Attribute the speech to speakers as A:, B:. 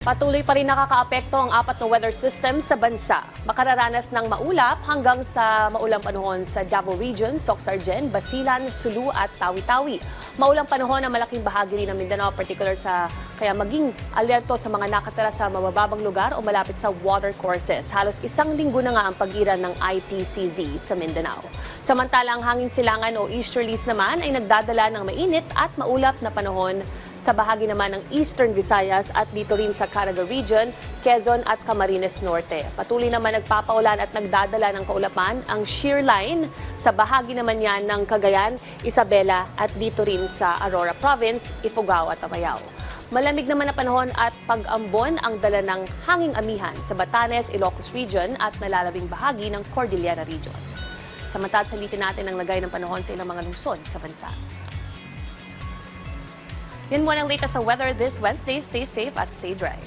A: Patuloy pa rin nakakaapekto ang apat na weather system sa bansa. Makararanas ng maulap hanggang sa maulang panahon sa Davao Region, Soxargen, Basilan, Sulu at Tawi-Tawi. Maulang panahon ang malaking bahagi rin ng Mindanao, particular sa kaya maging alerto sa mga nakatira sa mabababang lugar o malapit sa water courses. Halos isang linggo na nga ang pagiran ng ITCZ sa Mindanao. Samantala ang hangin silangan o easterlies naman ay nagdadala ng mainit at maulap na panahon sa bahagi naman ng Eastern Visayas at dito rin sa Caraga Region, Quezon at Camarines Norte. Patuloy naman nagpapaulan at nagdadala ng kaulapan ang shear line sa bahagi naman yan ng Cagayan, Isabela at dito rin sa Aurora Province, Ifugao at Apayao. Malamig naman na panahon at pag-ambon ang dala ng hanging amihan sa Batanes, Ilocos Region at nalalabing bahagi ng Cordillera Region. Samantala, salitin natin ang lagay ng panahon sa ilang mga lungsod sa bansa. Yan muna latest sa weather this Wednesday. Stay safe at stay dry.